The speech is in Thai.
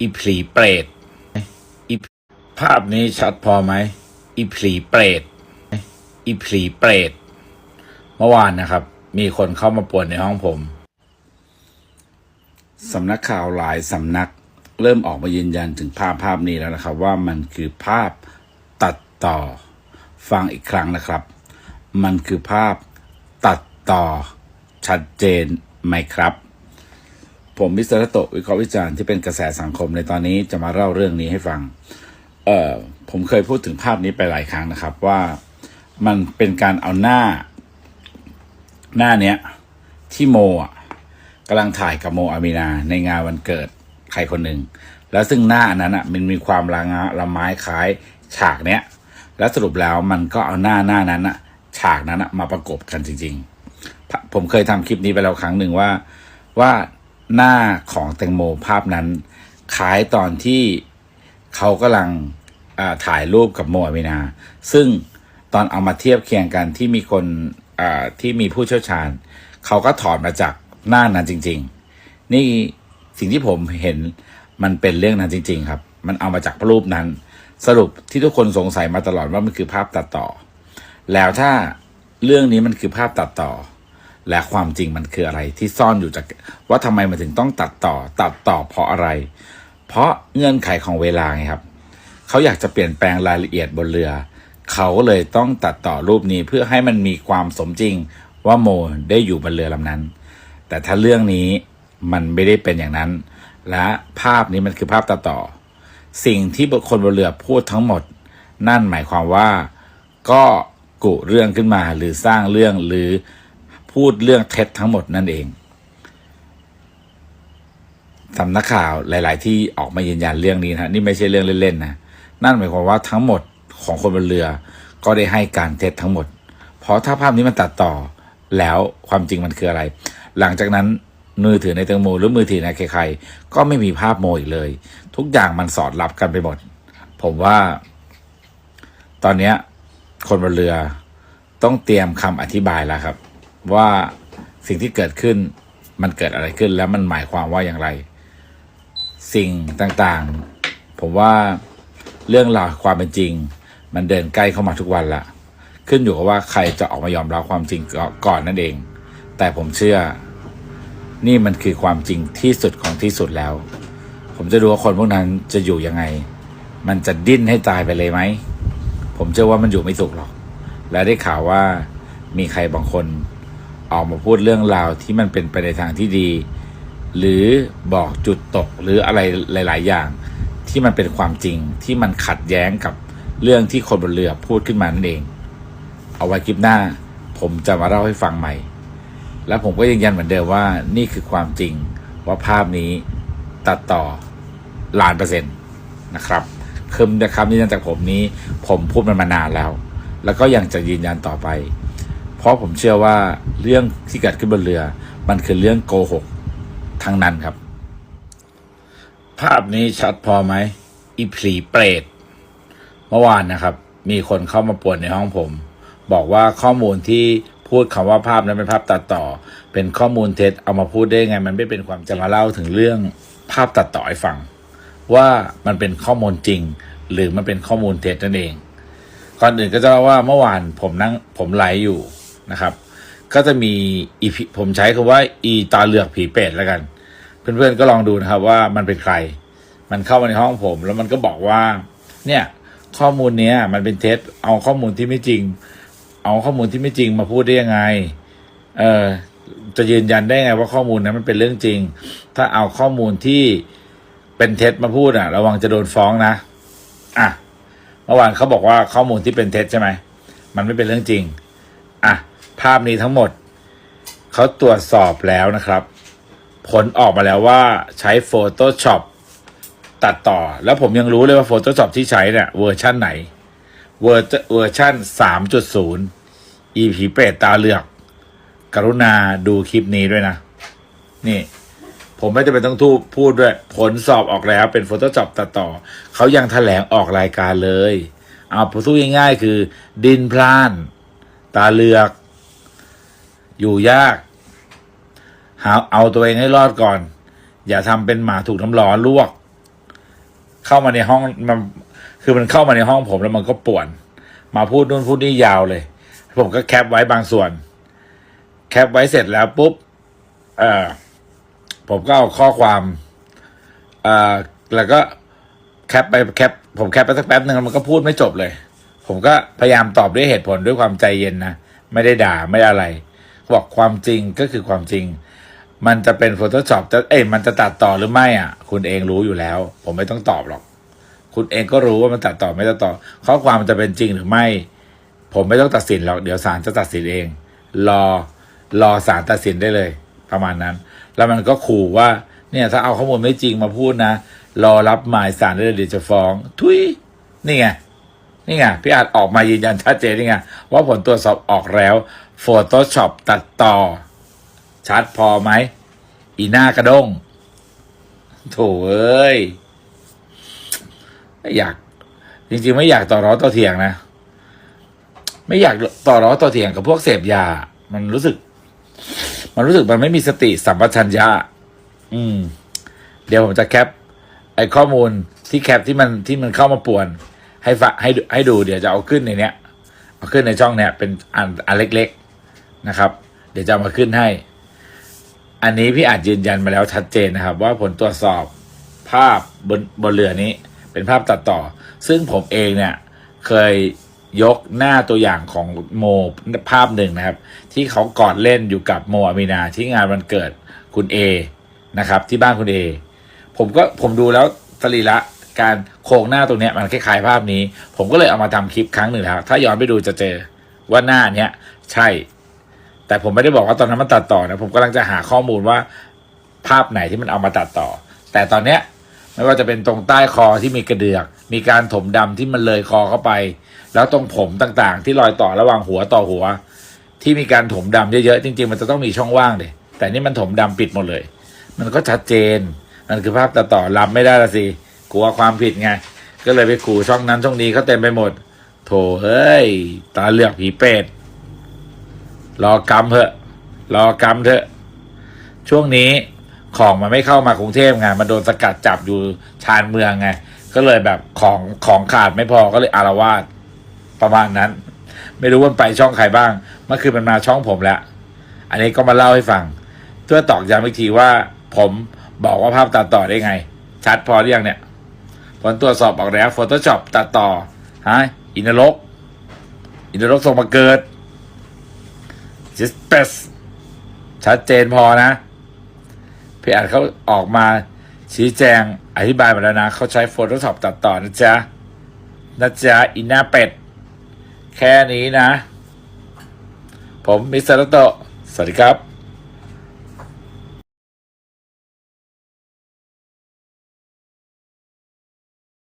อีผีเปรตอีภาพนี้ชัดพอไหมอีผีเปรตอีผีเปรตเมื่อวานนะครับ มีคนเข้ามาป่วนในห้องผมสำนักข่าวหลายสำนัก เริ่มออกมายืนยันถึงภาพภาพนี้แล้วนะครับ ว่ามันคือภาพตัดต่อ ฟังอีกครั้งนะครับ มันคือภาพตัดต่อชัดเจนไหมครับ ผมมิสเตอร์โตะวิเคราะห์วิจารณ์ที่เป็นกระแสสังคมในตอนนี้จะมาเล่าเรื่องนี้ให้ฟัง เอ่อผมเคยพูดถึงภาพนี้ไปหลายครั้งนะครับว่ามันเป็นการเอาหน้า หน้าเนี้ย ที่โมอะกำลังถ่ายกับโมอามีนาในงานวันเกิดใครคนหนึ่ง แล้วซึ่งหน้าอันนั้นอะมันมีความละงะละไม้คล้ายฉากเนี้ย แล้วสรุปแล้วมันก็เอาหน้าหน้านั้นอะ ฉากนั้นอะมาประกบกันจริง ๆ ผมเคยทำคลิปนี้ไปแล้วครั้งหนึ่งว่าว่า หน้าของแตงโมภาพนั้นคล้ายตอนที่เขากำลังถ่ายรูปกับโมอามีนา ซึ่งตอนเอามาเทียบเคียงกันที่มีคนที่มีผู้เชี่ยวชาญ เขาก็ถอดมาจากหน้านั้นจริง ๆ นี่สิ่งที่ผมเห็นมันเป็นเรื่องนั้นจริง ๆ ครับ มันเอามาจากรูปนั้น สรุปที่ทุกคนสงสัยมาตลอดว่ามันคือภาพตัดต่อ แล้วถ้าเรื่องนี้มันคือภาพตัดต่อ และความจริงมันคืออะไรที่ซ่อนอยู่จากว่าทำไมมันถึงต้องตัดต่อ ตัดต่อเพราะอะไร เพราะเงื่อนไขของเวลาไงครับเขาอยากจะเปลี่ยนแปลงรายละเอียดบนเรือ เขาเลยต้องตัดต่อรูปนี้เพื่อให้มันมีความสมจริงว่าโมได้อยู่บนเรือลำนั้น แต่ถ้าเรื่องนี้มันไม่ได้เป็นอย่างนั้น และภาพนี้มันคือภาพตัดต่อ สิ่งที่คนบนเรือพูดทั้งหมด นั่นหมายความว่า ก็กุเรื่องขึ้นมาหรือสร้างเรื่องหรือ พูดเรื่องเท็จทั้งหมดนั่นเองสำนักข่าวหลาย ๆ ที่ออกมายืนยันเรื่องนี้นะนี่ไม่ใช่เรื่องเล่น ๆ นะ นั่นหมายความว่าทั้งหมดของคนบนเรือ ก็ได้ให้การเท็จทั้งหมด เพราะถ้าภาพนี้มันตัดต่อแล้วความจริงมันคืออะไร หลังจากนั้นมือถือในแตงโมหรือมือถือในใครๆก็ไม่มีภาพโมอีกเลย ทุกอย่างมันสอดรับกันไปหมด ผมว่า ตอนนี้คนบนเรือต้องเตรียมคำอธิบายแล้วครับ ว่าสิ่งที่เกิดขึ้นมันเกิดอะไรขึ้นแล้วมันหมายความว่าอย่างไร สิ่งต่างๆ ผมว่าเรื่องราวความเป็นจริง มันเดินใกล้เข้ามาทุกวันละขึ้นอยู่กับว่าใครจะออกมายอมรับความจริงก่อนนั่นเอง แต่ผมเชื่อ นี่มันคือความจริงที่สุดของที่สุดแล้ว ผมจะดูว่าคนพวกนั้นจะอยู่ยังไง มันจะดิ้นให้ตายไปเลยไหมผมเชื่อว่ามันอยู่ไม่สุขหรอก และได้ข่าวว่ามีใครบางคน ออกมาพูดเรื่องราวที่มันเป็นไปในทางที่ดี หรือบอกจุดตกหรืออะไรหลาย ๆ อย่าง ที่มันเป็นความจริงที่มันขัดแย้งกับเรื่องที่คนบนเรือพูดขึ้นมานั่นเอง เอาไว้คลิปหน้า ผมจะมาเล่าให้ฟังใหม่ และผมก็ยืนยันเหมือนเดิมว่านี่คือความจริงว่าภาพนี้ตัดต่อล้านเปอร์เซ็นต์นะครับคือคำยืนยันจากผมนี้ ผมพูดมันมานานแล้ว แล้วก็ยังจะยืนยันต่อไป เพราะผมเชื่อว่าเรื่องที่เกิดขึ้นบนเรือ มันคือเรื่องโกหกทั้งนั้นครับ ภาพนี้ชัดพอไหมอีผีเปรตเมื่อวานนะครับ มีคนเข้ามาป่วนในห้องผม บอกว่าข้อมูลที่พูดคำว่าภาพนั้นเป็นภาพตัดต่อ เป็นข้อมูลเท็จเอามาพูดได้ไง มันไม่เป็นความจะมาเล่าถึงเรื่องภาพตัดต่อให้ฟัง ว่ามันเป็นข้อมูลจริง หรือมันเป็นข้อมูลเท็จนั่นเองก่อนอื่นก็จะเล่าว่าเมื่อวานผมนั่งผมไลฟ์อยู่ นะครับ ก็จะมีอีผมใช้คำว่าอีตาเหลือกผีเป็ดแล้วกัน เพื่อนๆก็ลองดูนะครับว่ามันเป็นใคร มันเข้ามาในห้องผม แล้วมันก็บอกว่า เนี่ยข้อมูลเนี้ยมันเป็นเท็จเอาข้อมูลที่ไม่จริง เอาข้อมูลที่ไม่จริงมาพูดได้ยังไง เออจะยืนยันได้ไงว่าข้อมูลนั้นมันเป็นเรื่องจริง ถ้าเอาข้อมูลที่เป็นเท็จมาพูดอะ ระวังจะโดนฟ้องนะ อะเมื่อวานเขาบอกว่าข้อมูลที่เป็นเท็จใช่ไหมมันไม่เป็นเรื่องจริง อะ ภาพนี้ทั้งหมด เขาตรวจสอบแล้วนะครับ ผลออกมาแล้วว่าใช้ Photoshop ตัดต่อ แล้วผมยังรู้เลยว่า Photoshop ที่ใช้เนี่ยเวอร์ชั่นไหน เวอร์เวอร์ชั่น 3.0 EP เปรตตาเลือก กรุณาดูคลิปนี้ด้วยนะ นี่ ผมไม่จำเป็นต้องทูพูดด้วย ผลสอบออกแล้วเป็น Photoshop ตัดต่อ เขายังแถลงออกรายการเลย เอาพูดง่ายๆคือ ดินพลาน ตาเลือก อยู่ยาก หาเอาตัวเองให้รอดก่อน อย่าทำเป็นหมาถูกน้ำร้อนลวก เข้ามาในห้องมันคือมันเข้ามาในห้องผมแล้วมันก็ป่วน มาพูดนู่นพูดนี่ยาวเลย ผมก็แคปไว้บางส่วน แคปไว้เสร็จแล้วปุ๊บเออผมก็เอาข้อความเออแล้วก็แคปไปแคปผมแคปไปสักแป๊บหนึ่งมันก็พูดไม่จบเลย ผมก็พยายามตอบด้วยเหตุผลด้วยความใจเย็นนะ ไม่ได้ด่าไม่อะไร บอกความจริงก็คือความจริง มันจะเป็น Photoshop จะเอ้ยมันจะตัดต่อหรือไม่อะ คุณเองรู้อยู่แล้ว ผมไม่ต้องตอบหรอก คุณเองก็รู้ว่ามันตัดต่อไม่ตัดต่อ ข้อความมันจะเป็นจริงหรือไม่ ผมไม่ต้องตัดสินหรอกเดี๋ยวศาลจะตัดสินเอง รอรอศาลตัดสินได้เลย ประมาณนั้น แล้วมันก็ขู่ว่าเนี่ยถ้าเอาข้อมูลไม่จริงมาพูดนะรอรับหมายศาลได้เลยเดี๋ยวจะฟ้อง ทุยนี่ไง นี่ไงพี่อาจออกมายืนยันชัดเจนนี่ไงว่าผลตรวจสอบออกแล้ว Photoshop ตัดต่อ ชัดพอไหม อีหน้ากระด้งโถเอ้ยไม่อยาก จริงๆ ไม่อยากต่อร้อต่อเถียงนะ ไม่อยากต่อร้อต่อเถียงกับพวกเสพยา มันรู้สึก มันรู้สึกมันไม่มีสติสัมปชัญญะอืม เดี๋ยวผมจะแคป ไอ้ข้อมูลที่แคปที่มันที่มันเข้ามาป่วน ให้ฝะให้ให้ดูเดี๋ยวจะเอาขึ้นในเนี้ยเอาขึ้นในช่องเนี้ยเป็นอันอันเล็กๆนะครับ เดี๋ยวจะมาขึ้นให้ อันนี้พี่อาจยืนยันมาแล้วชัดเจนนะครับ ว่าผลตรวจสอบภาพบนบนเรือนี้เป็นภาพตัดต่อ ซึ่งผมเองเนี่ยเคยยกหน้าตัวอย่างของโมภาพหนึ่งนะครับ ที่เขากอดเล่นอยู่กับโมอามีนาที่งานวันเกิดคุณเอนะครับ ที่บ้านคุณเอผมก็ผมดูแล้วสรีระ การโครงหน้าตรงนี้มันคล้ายๆภาพนี้ ผมก็เลยเอามาทำคลิปครั้งหนึ่งแล้ว ถ้าย้อนไปดูจะเจอว่าหน้าเนี้ยใช่ แต่ผมไม่ได้บอกว่าตอนนั้นมันตัดต่อนะผมกำลังจะหาข้อมูลว่าภาพไหนที่มันเอามาตัดต่อ แต่ตอนเนี้ยไม่ว่าจะเป็นตรงใต้คอที่มีกระเดือก มีการถมดำที่มันเลยคอเข้าไป แล้วตรงผมต่างๆ ที่รอยต่อระหว่างหัวต่อหัว ที่มีการถมดำเยอะๆจริง ๆ มันจะต้องมีช่องว่างเลยแต่นี่มันถมดำปิดหมดเลย มันก็ชัดเจนมันคือภาพตัดต่อรับไม่ได้ละสิ กลัวความผิดไง ก็เลยไปขู่ช่องนั้นช่องนี้เขาเต็มไปหมด โถเอ้ย ตาเหลือกผีเป็ดรอกรรมเถอะ รอกรรมเถอะ ช่วงนี้ของมันไม่เข้ามากรุงเทพไงมันโดนสกัดจับอยู่ชานเมืองไง ก็เลยแบบของของขาดไม่พอก็เลยอารวาสประมาณนั้น ไม่รู้ว่ามันไปช่องใครบ้าง เมื่อคืนมันมาช่องผมแล้ว อันนี้ก็มาเล่าให้ฟัง เพื่อตอกย้ำอีกทีว่า ผมบอกว่าภาพตัดต่อได้ไง ชัดพอหรือยังเนี่ย ผลตรวจสอบออกแล้ว Photoshop ตัดต่อฮะอินนรกอินนรกส่งมาเกิดจิสเปสชัดเจนพอนะ พี่อาจเขาออกมาชี้แจงอธิบายมาแล้วนะ เขาใช้ Photoshop ตัดต่อนะจ๊ะ นะจ๊ะ อินหน้าเป็ด แค่นี้นะ ผมมิสเตอร์โตสวัสดีครับ